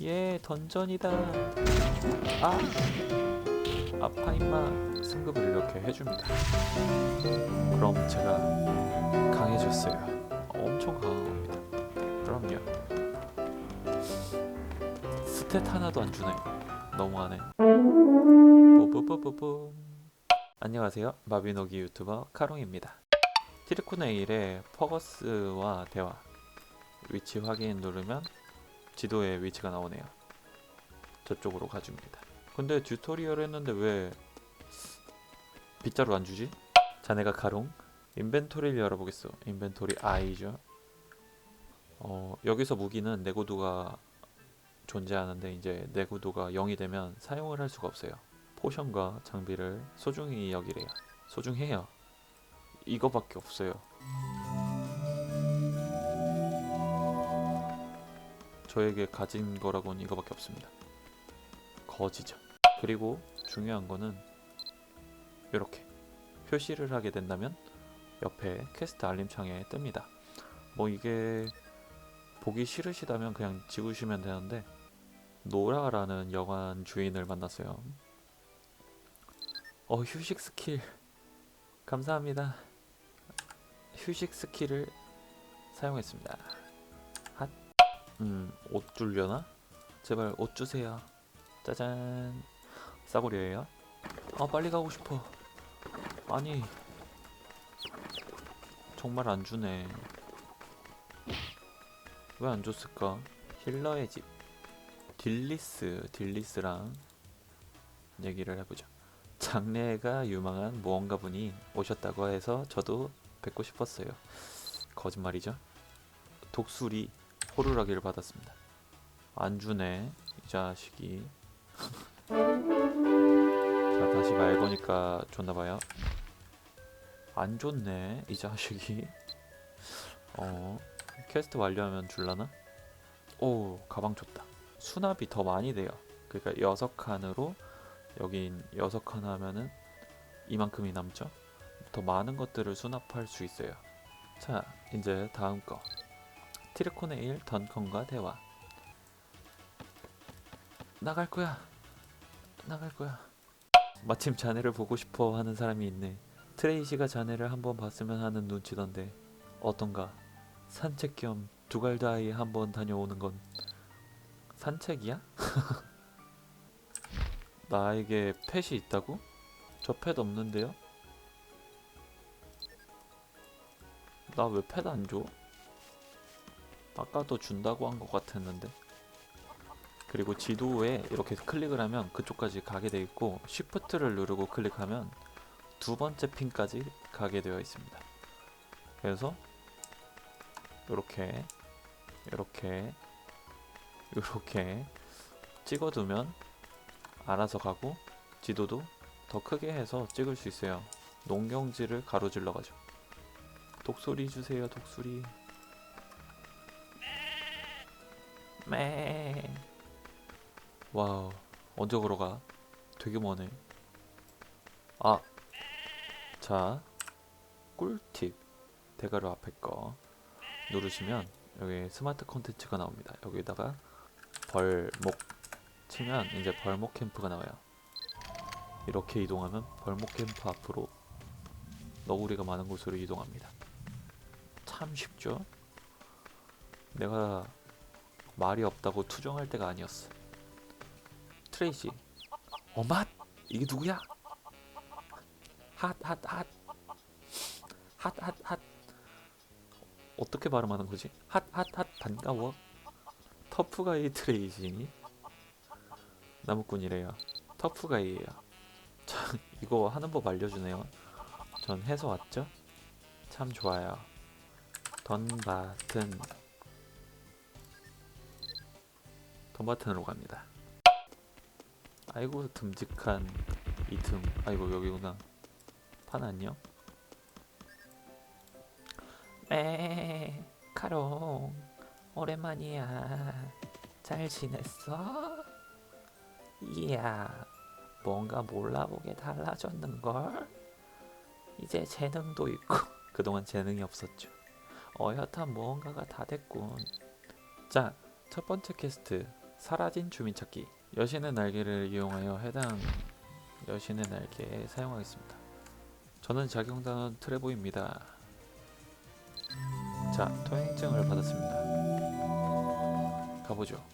예 던전이다. 아 아파 임마. 승급을 이렇게 해줍니다. 그럼 제가 강해졌어요. 엄청 강한 겁니다. 그럼요. 스탯 하나도 안 주네. 너무하네 뽀뽀뽀뽀뽀 안녕하세요. 마비노기 유튜버 카롱입니다. 티르코네일의 퍼거스와 대화. 위치 확인 누르면 지도에 위치가 나오네요. 저쪽으로 가줍니다. 근데 튜토리얼 했는데 왜 빗자루 안 주지? 자네가 가롱? 인벤토리를 열어보겠어. 인벤토리 I죠. 어, 여기서 무기는 내구도가 존재하는데 이제 내구도가 0이 되면 사용을 할 수가 없어요. 포션과 장비를 소중히 여기래요. 소중해요. 이거밖에 없어요 저에게 가진 거라고는 이거밖에 없습니다. 거지죠. 그리고 중요한 거는 이렇게 표시를 하게 된다면 옆에 퀘스트 알림창에 뜹니다. 뭐 이게 보기 싫으시다면 그냥 지우시면 되는데 노라라는 여관 주인을 만났어요. 어 휴식 스킬. 감사합니다. 휴식 스킬을 사용했습니다. 핫 음, 옷 줄려나? 제발 옷 주세요. 짜잔. 싸구려예요. 아, 빨리 가고 싶어. 아니. 정말 안 주네. 왜 안 줬을까? 힐러의 집. 딜리스, 딜리스랑 얘기를 해보자. 장래가 유망한 무언가 분이 오셨다고 해서 저도 뵙고 싶었어요. 거짓말이죠? 독수리 호루라기를 받았습니다. 안 주네 이 자식이. 자 다시 말 거니까 줬나 봐요. 안 줬네 이 자식이. 어 퀘스트 완료하면 줄라나? 오 가방 줬다. 수납이 더 많이 돼요. 그러니까 여섯 칸으로 여긴 여섯 칸 하면은 이만큼이 남죠. 더 많은 것들을 수납할 수 있어요. 자 이제 다음 거. 티르코네일 던컨과 대화 나갈 거야 나갈 거야 마침 자네를 보고 싶어 하는 사람이 있네 트레이시가 자네를 한번 봤으면 하는 눈치던데 어떤가 산책 겸 두갈다이 한번 다녀오는 건 산책이야? 나에게 펫이 있다고? 저 펫 없는데요? 나 왜 펫 안 줘? 아까도 준다고 한 것 같았는데. 그리고 지도에 이렇게 클릭을 하면 그쪽까지 가게 돼 있고 쉬프트를 누르고 클릭하면 두 번째 핀까지 가게 되어 있습니다. 그래서 이렇게 이렇게 이렇게 찍어두면 알아서 가고 지도도 더 크게 해서 찍을 수 있어요. 농경지를 가로질러 가죠 독소리 주세요 독소리 매. 와우. 언제 걸어가? 되게 머네. 아. 자. 꿀팁. 대가루 앞에 거 누르시면 여기 스마트 콘텐츠가 나옵니다. 여기다가 벌목 치면 이제 벌목 캠프가 나와요. 이렇게 이동하면 벌목 캠프 앞으로 너구리가 많은 곳으로 이동합니다. 참 쉽죠? 내가 말이 없다고 투정할 때가 아니었어. 트레이시. 어맛? 이게 누구야? 핫, 핫, 핫. 핫, 핫, 핫. 어떻게 발음하는 거지? 핫, 핫, 핫. 반가워. 터프가이 트레이시. 나무꾼이래요. 터프가이예요. 저 이거 하는 법 알려주네요. 전 해서 왔죠? 참 좋아요. 던 바튼 덤바튼으로 갑니다. 아이고 듬직한 이 틈. 아이고 여기구나. 판 안녕. 에 카롱 오랜만이야. 잘 지냈어? 이야 뭔가 몰라보게 달라졌는걸? 이제 재능도 있고 그동안 재능이 없었죠. 어엿한 무언가가 다 됐군. 자, 첫 번째 퀘스트 사라진 주민 찾기. 여신의 날개를 이용하여 해당 여신의 날개에 사용하겠습니다. 저는 자경단원 트레보입니다. 자, 통행증을 받았습니다. 가보죠.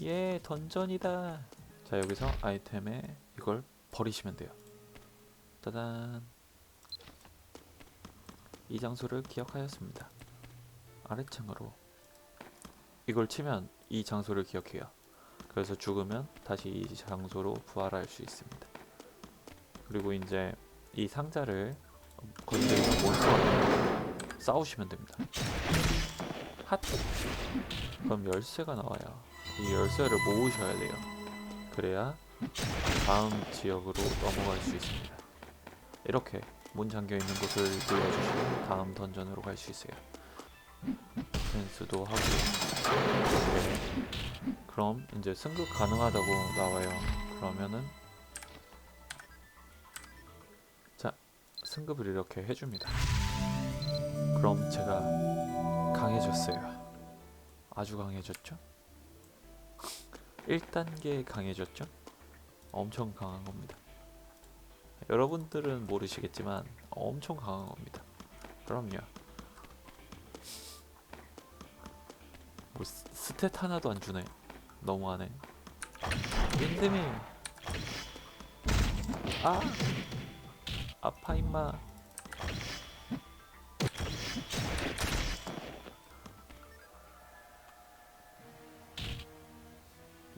예, 던전이다. 자, 여기서 아이템에 이걸 버리시면 돼요. 따단. 이 장소를 기억하였습니다. 아래층으로 이걸 치면 이 장소를 기억해요. 그래서 죽으면 다시 이 장소로 부활할 수 있습니다. 그리고 이제 이 상자를 건드리면 몬스터와 싸우시면 됩니다. 핫! 그럼 열쇠가 나와요. 이 열쇠를 모으셔야 돼요. 그래야 다음 지역으로 넘어갈 수 있습니다. 이렇게 문 잠겨 있는 곳을 눌러주시면 다음 던전으로 갈 수 있어요. 펜스도 하고 네. 그럼 이제 승급 가능하다고 나와요. 그러면은 자 승급을 이렇게 해줍니다. 그럼 제가 강해졌어요. 아주 강해졌죠? 1단계 강해졌죠? 엄청 강한 겁니다. 여러분들은 모르시겠지만 엄청 강한 겁니다. 그럼요. 뭐 스- 스탯 하나도 안 주네. 너무하네. 윈드밀. 아. 아파 임마.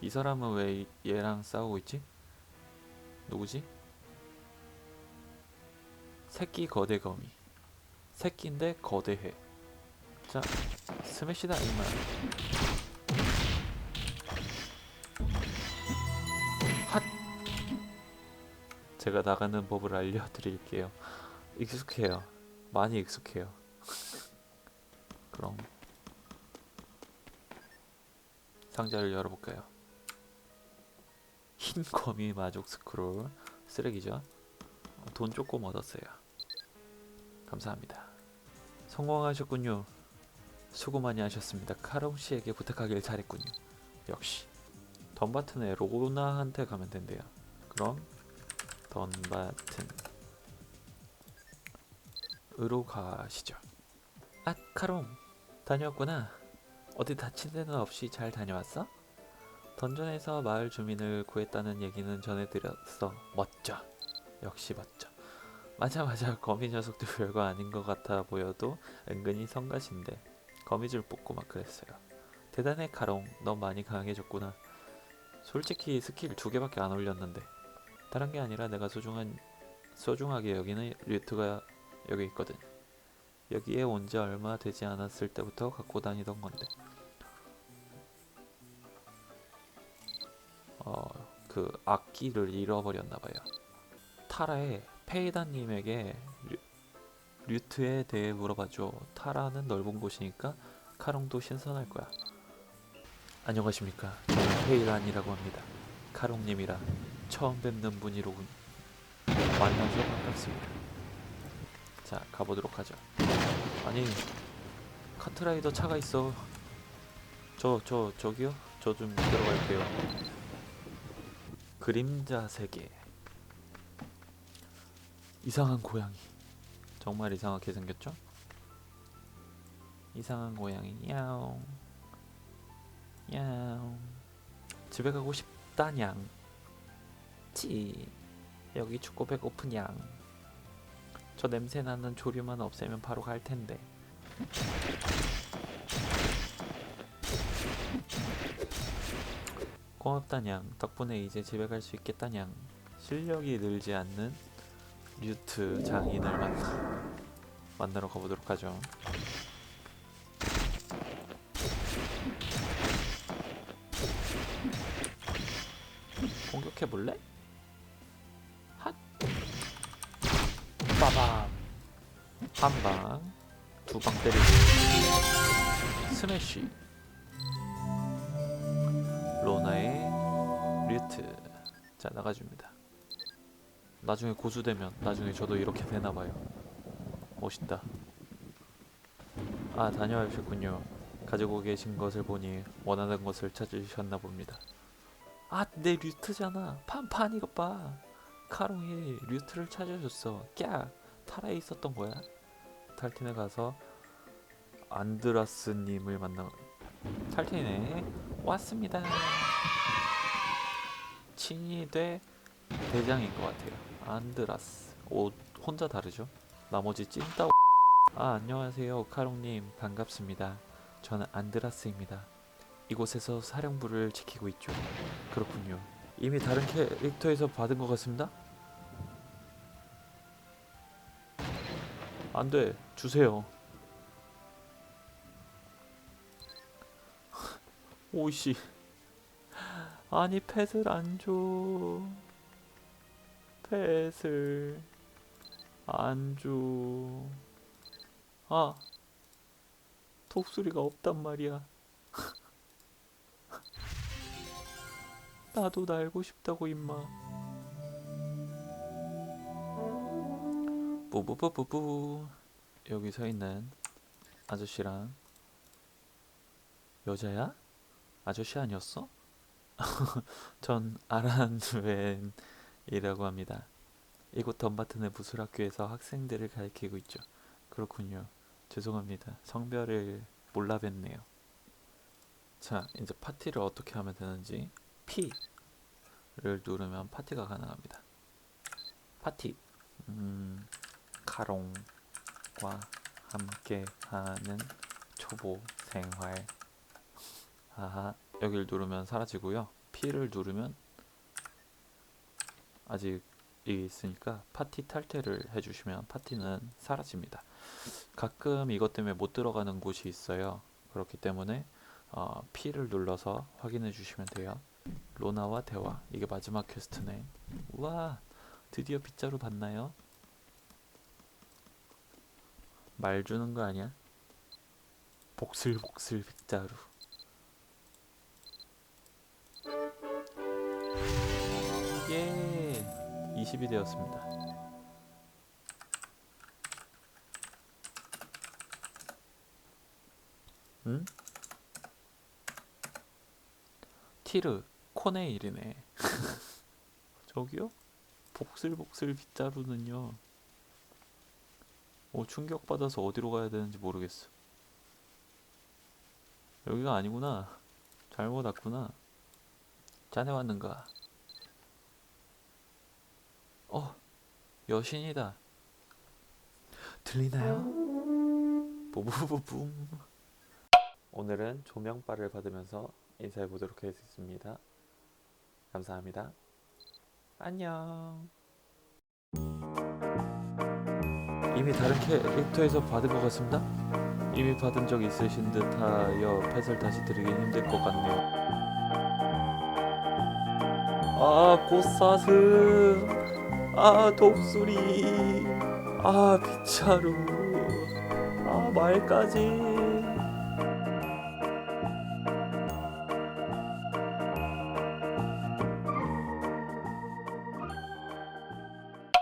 이 사람은 왜 이- 얘랑 싸우고 있지? 누구지? 새끼 거대 거미. 새끼인데 거대해. 자, 스매시다 임마. 핫. 제가 나가는 법을 알려드릴게요. 익숙해요. 많이 익숙해요. 그럼 상자를 열어볼까요? 흰 거미 마족 스크롤 쓰레기죠? 어, 돈 조금 얻었어요. 감사합니다. 성공하셨군요. 수고 많이 하셨습니다. 카롱 씨에게 부탁하길 잘했군요. 역시 던바튼의 로나한테 가면 된대요. 그럼 던바튼으로 가시죠. 아 카롱 다녀왔구나. 어디 다친 데는 없이 잘 다녀왔어? 던전에서 마을 주민을 구했다는 얘기는 전해드렸어. 멋져. 역시 멋져. 맞아 맞아 거미 녀석도 별거 아닌 것 같아 보여도 은근히 성가신데 거미줄 뽑고 막 그랬어요. 대단해 카롱 넌 많이 강해졌구나. 솔직히 스킬 두 개밖에 안 올렸는데 다른 게 아니라 내가 소중한 소중하게 여기는 류트가 여기 있거든. 여기에 온 지 얼마 되지 않았을 때부터 갖고 다니던 건데. 어, 그 악기를 잃어버렸나 봐요. 타라의 페이다님에게 류, 류트에 대해 물어봐줘. 타라는 넓은 곳이니까 카롱도 신선할 거야. 안녕하십니까. 저는 페이란이라고 합니다. 카롱님이라 처음 뵙는 분이로군. 만나서 반갑습니다. 자, 가보도록 하죠. 아니, 카트라이더 차가 있어. 저, 저, 저기요? 저 좀 들어갈게요. 그림자 세계. 이상한 고양이. 정말 이상하게 생겼죠? 이상한 고양이. 야옹. 야옹. 집에 가고 싶다냥. 찌. 여기 춥고 배고프냥. 저 냄새 나는 조류만 없애면 바로 갈 텐데. 고맙다냥. 덕분에 이제 집에 갈 수 있겠다냥. 실력이 늘지 않는 류트 장인을 만나, 만나러 가보도록 하죠. 공격해 볼래? 핫. 빠밤. 한 방, 두 방 때리고 스매시. 로나의 류트. 자 나가줍니다. 나중에 고수 되면 나중에 저도 이렇게 되나 봐요. 멋있다. 아 다녀오셨군요. 가지고 계신 것을 보니 원하는 것을 찾으셨나 봅니다. 아, 내 류트잖아. 판판 이것 봐. 카롱이 류트를 찾아줬어. 꺄! 타라에 있었던 거야. 탈틴에 가서 안드라스님을 만나. 탈틴에 왔습니다. 친이 돼 대장인 것 같아요. 안드라스. 옷 혼자 다르죠? 나머지 찐따. 아 안녕하세요 카롱님 반갑습니다. 저는 안드라스입니다. 이곳에서 사령부를 지키고 있죠. 그렇군요. 이미 다른 캐릭터에서 받은 것 같습니다. 안 돼. 주세요. 오이씨. 아니 펫을 안 줘. 펫을 안 줘. 아. 독수리가 없단 말이야. 나도 날고 싶다고 임마. 뿌뿌뿌뿌뿌 여기 서 있는 아저씨랑 여자야? 아저씨 아니었어? 전 아란웬이라고 합니다. 이곳 덤바튼의 무술학교에서 학생들을 가르치고 있죠. 그렇군요. 죄송합니다. 성별을 몰라 뵀네요. 자, 이제 파티를 어떻게 하면 되는지 P를 누르면 파티가 가능합니다. 파티. 음, 카롱과 함께 하는 초보 생활. 아하, 여기를 누르면 사라지고요. P를 누르면 아직 이 있으니까 파티 탈퇴를 해주시면 파티는 사라집니다. 가끔 이것 때문에 못 들어가는 곳이 있어요. 그렇기 때문에 어, P를 눌러서 확인해 주시면 돼요. 로나와 대화 이게 마지막 퀘스트네. 우와 드디어 빗자루 봤나요? 말 주는 거 아니야? 복슬복슬 빗자루. 예, 20이 되었습니다. 응? 티르 코네일이네. 저기요? 복슬복슬 빗자루는요. 오 충격 받아서 어디로 가야 되는지 모르겠어. 여기가 아니구나. 잘못 왔구나. 자네 왔는가? 어, 여신이다. 들리나요? 보부부붐. 오늘은 조명바를 받으면서 인사해 보도록 하겠습니다. 감사합니다. 안녕. 이미 다른 캐릭터에서 받은 것 같습니다. 이미 받은 적 있으신 듯하여 펫을 다시 드리긴 힘들 것 같네요. 아, 고사슴. 아, 독수리. 아, 빗자루. 아, 말까지.